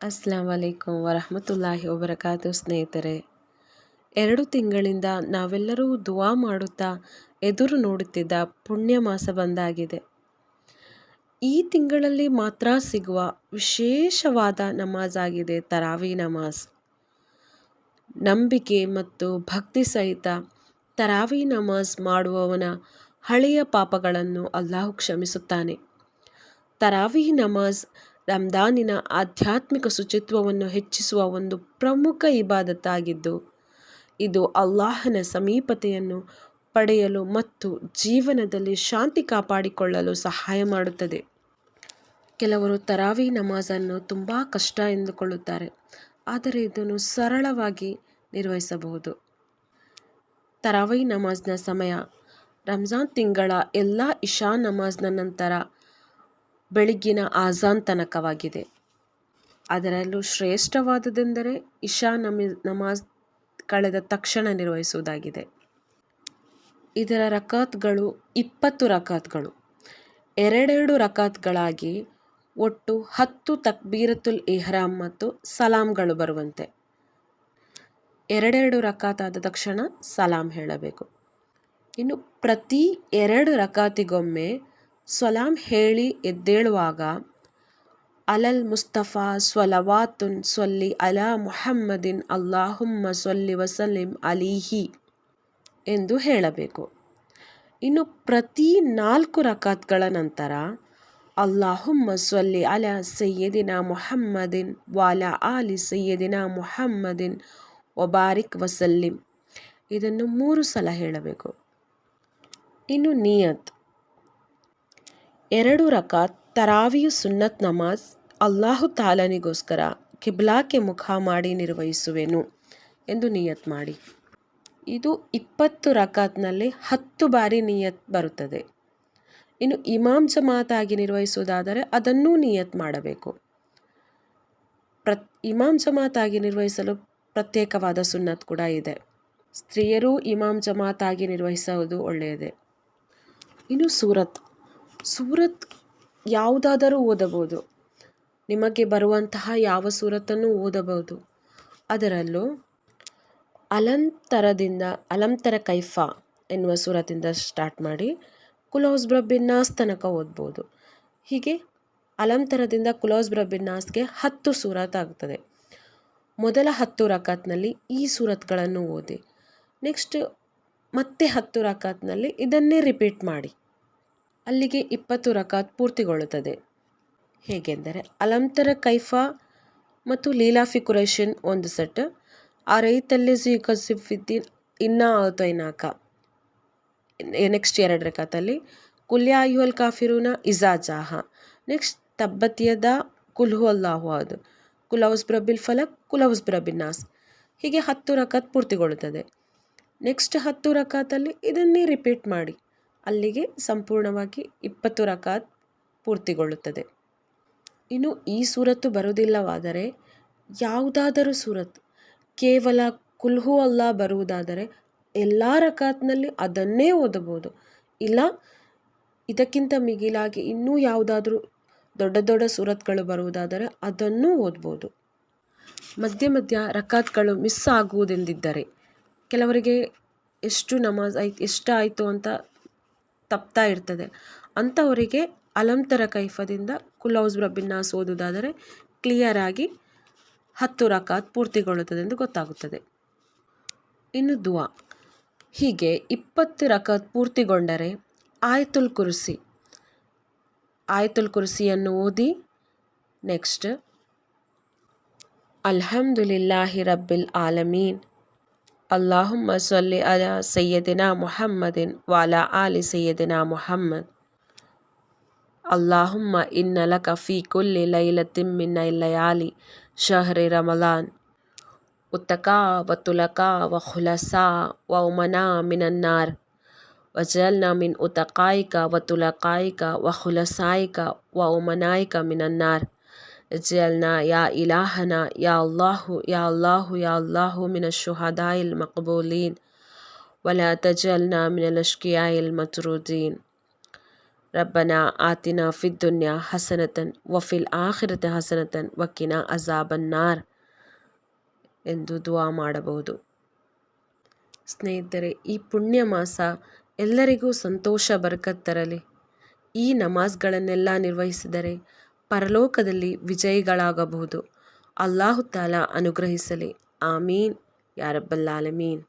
ಅಸ್ಲಾಂ ವಲೈಕುಂ ವರಹಮತುಲ್ಲಾಹಿ ವಬರಕಾತು ಸ್ನೇಹಿತರೆ. ಎರಡು ತಿಂಗಳಿಂದ ನಾವೆಲ್ಲರೂ ದುವಾ ಮಾಡುತ್ತಾ ಎದುರು ನೋಡುತ್ತಿದ್ದ ಪುಣ್ಯ ಮಾಸ ಬಂದಾಗಿದೆ. ಈ ತಿಂಗಳಲ್ಲಿ ಮಾತ್ರ ಸಿಗುವ ವಿಶೇಷವಾದ ನಮಾಜ್ ಆಗಿದೆ ತರಾವಿ ನಮಾಜ್. ನಂಬಿಕೆ ಮತ್ತು ಭಕ್ತಿ ಸಹಿತ ತರಾವಿ ನಮಾಜ್ ಮಾಡುವವನ ಹಳೆಯ ಪಾಪಗಳನ್ನು ಅಲ್ಲಾಹು ಕ್ಷಮಿಸುತ್ತಾನೆ. ತರಾವಿ ನಮಾಜ್ ರಂದಾನಿನ ಆಧ್ಯಾತ್ಮಿಕ ಶುಚಿತ್ವವನ್ನು ಹೆಚ್ಚಿಸುವ ಒಂದು ಪ್ರಮುಖ ಇಬಾದತ್ತಾಗಿದ್ದು, ಇದು ಅಲ್ಲಾಹನ ಸಮೀಪತೆಯನ್ನು ಪಡೆಯಲು ಮತ್ತು ಜೀವನದಲ್ಲಿ ಶಾಂತಿ ಕಾಪಾಡಿಕೊಳ್ಳಲು ಸಹಾಯ ಮಾಡುತ್ತದೆ. ಕೆಲವರು ತರಾವಿ ನಮಾಜನ್ನು ತುಂಬ ಕಷ್ಟ ಎಂದುಕೊಳ್ಳುತ್ತಾರೆ, ಆದರೆ ಇದನ್ನು ಸರಳವಾಗಿ ನಿರ್ವಹಿಸಬಹುದು. ತರಾವಿ ನಮಾಜ್ನ ಸಮಯ, ರಂಜಾನ್ ತಿಂಗಳ ಎಲ್ಲ ಇಶಾ ನಮಾಜ್ನ ನಂತರ ಬೆಳಗ್ಗಿನ ಆಜಾನ್ ತನಕವಾಗಿದೆ. ಅದರಲ್ಲೂ ಶ್ರೇಷ್ಠವಾದುದೆಂದರೆ ಇಶಾ ನಮಿ, ನಮಾಜ್ ಕಳೆದ ತಕ್ಷಣ ನಿರ್ವಹಿಸುವುದಾಗಿದೆ. ಇದರ ರಕಾತ್ಗಳು ಇಪ್ಪತ್ತು ರಕಾತ್ಗಳು. ಎರಡೆರಡು ರಕಾತ್ಗಳಾಗಿ ಒಟ್ಟು ಹತ್ತು ತಕ್ಬೀರತುಲ್ ಇಹ್ರಾಮ್ ಮತ್ತು ಸಲಾಂಗಳು ಬರುವಂತೆ. ಎರಡೆರಡು ರಕಾತ್ ಆದ ತಕ್ಷಣ ಸಲಾಂ ಹೇಳಬೇಕು. ಇನ್ನು ಪ್ರತಿ ಎರಡು ರಕಾತಿಗೊಮ್ಮೆ ಸಲಾಂ ಹೇಳಿ ಎದ್ದೇಳುವಾಗ, ಅಲಲ್ ಮುಸ್ತಫಾ ಸ್ವಲವಾತುನ್ ಸೊಲ್ಲಿ ಅಲಾ ಮುಹಮ್ಮದಿನ್ ಅಲ್ಲಾಹುಮ್ಮ ಸೊಲ್ಲಿ ವಸಲಿಂ ಅಲಿಹಿ ಎಂದು ಹೇಳಬೇಕು. ಇನ್ನು ಪ್ರತಿ ನಾಲ್ಕು ರಕಾತ್ಗಳ ನಂತರ, ಅಲ್ಲಾಹುಮ್ಮ ಸೊಲ್ಲಿ ಅಲ ಸಯ್ಯದಿನ ಮುಹಮ್ಮದಿನ್ ವಾಲ ಆಲಿ ಸಯ್ಯದಿನ ಮುಹಮ್ಮದಿನ್ ಒಬಾರಿಕ್ ವಸಲ್ಲಿಂ ಇದನ್ನು ಮೂರು ಸಲ ಹೇಳಬೇಕು. ಇನ್ನು ನಿಯತ್. ಎರಡು ರಕಾತ್ ತರಾವಿಯು ಸುನ್ನತ್ ನಮಾಜ್ ಅಲ್ಲಾಹು ತಾಲನಿಗೋಸ್ಕರ ಕಿಬ್ಲಾಕ್ಕೆ ಮುಖ ಮಾಡಿ ನಿರ್ವಹಿಸುವೆನು ಎಂದು ನಿಯತ್ ಮಾಡಿ. ಇದು ಇಪ್ಪತ್ತು ರಕಾತ್ನಲ್ಲಿ ಹತ್ತು ಬಾರಿ ನಿಯತ್ ಬರುತ್ತದೆ. ಇನ್ನು ಇಮಾಮ್ ಜಮಾತಾಗಿ ನಿರ್ವಹಿಸುವುದಾದರೆ ಅದನ್ನೂ ನಿಯತ್ ಮಾಡಬೇಕು. ಪ್ರತ್, ಇಮಾಮ್ ಜಮಾತಾಗಿ ನಿರ್ವಹಿಸಲು ಪ್ರತ್ಯೇಕವಾದ ಸುನ್ನತ್ ಕೂಡ ಇದೆ. ಸ್ತ್ರೀಯರೂ ಇಮಾಮ್ ಜಮಾತಾಗಿ ನಿರ್ವಹಿಸುವುದು ಒಳ್ಳೆಯದೇ. ಇನ್ನು ಸೂರತ್. ಸೂರತ್ ಯಾವುದಾದರೂ ಓದಬಹುದು. ನಿಮಗೆ ಬರುವಂತಹ ಯಾವ ಸೂರತ್ತನ್ನು ಓದಬಹುದು? ಅದರಲ್ಲೂ ಅಲಂತರದಿಂದ, ಅಲಂತರ ಕೈಫಾ ಎನ್ನುವ ಸೂರತ್ತಿಂದ ಸ್ಟಾರ್ಟ್ ಮಾಡಿ ಕುಲೌಸ್ ಬ್ರಬ್ಬಿನ್ನಾಸ್ ತನಕ ಓದ್ಬೋದು. ಹೀಗೆ ಅಲಂತರದಿಂದ ಕುಲೌಸ್ ಬ್ರಬ್ಬಿನ್ನಾಸ್ಗೆ ಹತ್ತು ಸೂರತ್ ಆಗ್ತದೆ. ಮೊದಲ ಹತ್ತು ರಕಾತ್ನಲ್ಲಿ ಈ ಸೂರತ್ಗಳನ್ನು ಓದಿ. ನೆಕ್ಸ್ಟ್ ಮತ್ತೆ ಹತ್ತು ರಕಾತ್ನಲ್ಲಿ ಇದನ್ನೇ ರಿಪೀಟ್ ಮಾಡಿ. ಅಲ್ಲಿಗೆ ಇಪ್ಪತ್ತು ರಕಾತ್ ಪೂರ್ತಿಗೊಳ್ಳುತ್ತದೆ. ಹೇಗೆಂದರೆ, ಅಲಂತರ ಕೈಫಾ ಮತ್ತು ಲೀಲಾ ಫಿಕುರೇಷನ್ ಒಂದು ಸೆಟ್ ಆ ರೈತಲ್ಲಿ ಸಿಫಿದ್ದೀನ್ ಇನ್ನ ಆತೈನಾಕ ನೆಕ್ಸ್ಟ್ ಎರಡು ರಕಾತಲ್ಲಿ ಕುಲ್ಯಾ ಅಯ್ಯುಲ್ ಕಾಫಿರೂನ ಇಜಾಜಾಹ ನೆಕ್ಸ್ಟ್ ತಬ್ಬತಿಯದ ಕುಲ್ಹು ಅಲ್ಲಾಹು ಅದು ಕುಲೌಸ್ ಬ್ರಬಿಲ್ ಫಲಕ್ ಕುಲೌಸ್ ಬ್ರಬಿನ್ ನಾಸ್, ಹೀಗೆ ಹತ್ತು ರಕಾತ್ ಪೂರ್ತಿಗೊಳ್ಳುತ್ತದೆ. ನೆಕ್ಸ್ಟ್ ಹತ್ತು ರಕಾತಲ್ಲಿ ಇದನ್ನೇ ರಿಪೀಟ್ ಮಾಡಿ. ಅಲ್ಲಿಗೆ ಸಂಪೂರ್ಣವಾಗಿ ಇಪ್ಪತ್ತು ರಕಾತ್ ಪೂರ್ತಿಗೊಳ್ಳುತ್ತದೆ. ಇನ್ನು ಈ ಸೂರತ್ತು ಬರುವುದಿಲ್ಲವಾದರೆ ಯಾವುದಾದರೂ ಸೂರತ್, ಕೇವಲ ಕುಲ್ಹು ಅಲ್ಲ ಬರುವುದಾದರೆ ಎಲ್ಲ ರಕಾತ್ನಲ್ಲಿ ಅದನ್ನೇ ಓದಬಹುದು. ಇಲ್ಲ, ಇದಕ್ಕಿಂತ ಮಿಗಿಲಾಗಿ ಇನ್ನೂ ಯಾವುದಾದ್ರೂ ದೊಡ್ಡ ದೊಡ್ಡ ಸೂರತ್ಗಳು ಬರುವುದಾದರೆ ಅದನ್ನೂ ಓದ್ಬೋದು. ಮಧ್ಯ ಮಧ್ಯ ರಕಾತ್ಗಳು ಮಿಸ್ ಆಗುವುದೆಂದಿದ್ದರೆ, ಕೆಲವರಿಗೆ ಎಷ್ಟು ನಮಾಜ್ ಆಯ್ತು, ಎಷ್ಟಾಯಿತು ಅಂತ ತಪ್ತಾ ಇರ್ತದೆ. ಅಂಥವರಿಗೆ ಅಲಂತರ ಕೈಫದಿಂದ ಕುಲೌಸ್ ಸೋದುದಾದರೆ ಓದುವುದಾದರೆ ಕ್ಲಿಯರಾಗಿ ಹತ್ತು ರಕಾತ್ ಪೂರ್ತಿಗೊಳ್ಳುತ್ತದೆ ಎಂದು ಗೊತ್ತಾಗುತ್ತದೆ. ಇನ್ನು ದುವಾ. ಹೀಗೆ ಇಪ್ಪತ್ತು ರಕಾತ್ ಪೂರ್ತಿಗೊಂಡರೆ ಆಯತುಲ್ ಕುರ್ಸಿ. ಆಯತುಲ್ ಕುರ್ಸಿಯನ್ನು ಓದಿ ನೆಕ್ಸ್ಟ್, ಅಲ್ಹಮ್ದುಲಿಲ್ಲಾಹಿ ರಬ್ಬಿಲ್ ಆಲಮೀನ್ اللهم صل على سيدنا محمد وعلى آل سيدنا محمد. اللهم إن لك في كل ليلة من الليالي شهر رمضان. أتقى وتلقى وخلصاء وأمنا من النار. وجعلنا من أتقائك وتلقائك وخلصائك وأمنائك من النار. اجعلنا يا إلهنا يا الله يا الله يا الله من الشهداء المقبولين ولا تجعلنا من الأشقياء المطرودين ರಬ್ಬನ ಆತಿನ ಫಿದ್ದುನ್ಯ ಹಸನತನ್ ವಫಿಲ್ ಆಖಿರತ ಹಸನತನ್ ವಕ್ಕಿನ ಅಜಾಬನ್ನಾರ್ ಎಂದು ದುವಾ ಮಾಡಬಹುದು ಸ್ನೇಹಿತರೆ ಈ ಪುಣ್ಯ ಮಾಸ ಎಲ್ಲರಿಗೂ ಸಂತೋಷ ಬರ್ಕತ್ ತರಲಿ ಈ ನಮಾಜ್ಗಳನ್ನೆಲ್ಲ ನಿರ್ವಹಿಸಿದರೆ ಪರಲೋಕದಲ್ಲಿ ವಿಜಯಿಗಳಾಗಬಹುದು. ಅಲ್ಲಾಹು ತಾಲ ಅನುಗ್ರಹಿಸಲಿ. ಆಮೀನ್. ಯಾರಬ್ಬಲ್ಲಾಲಮೀನ್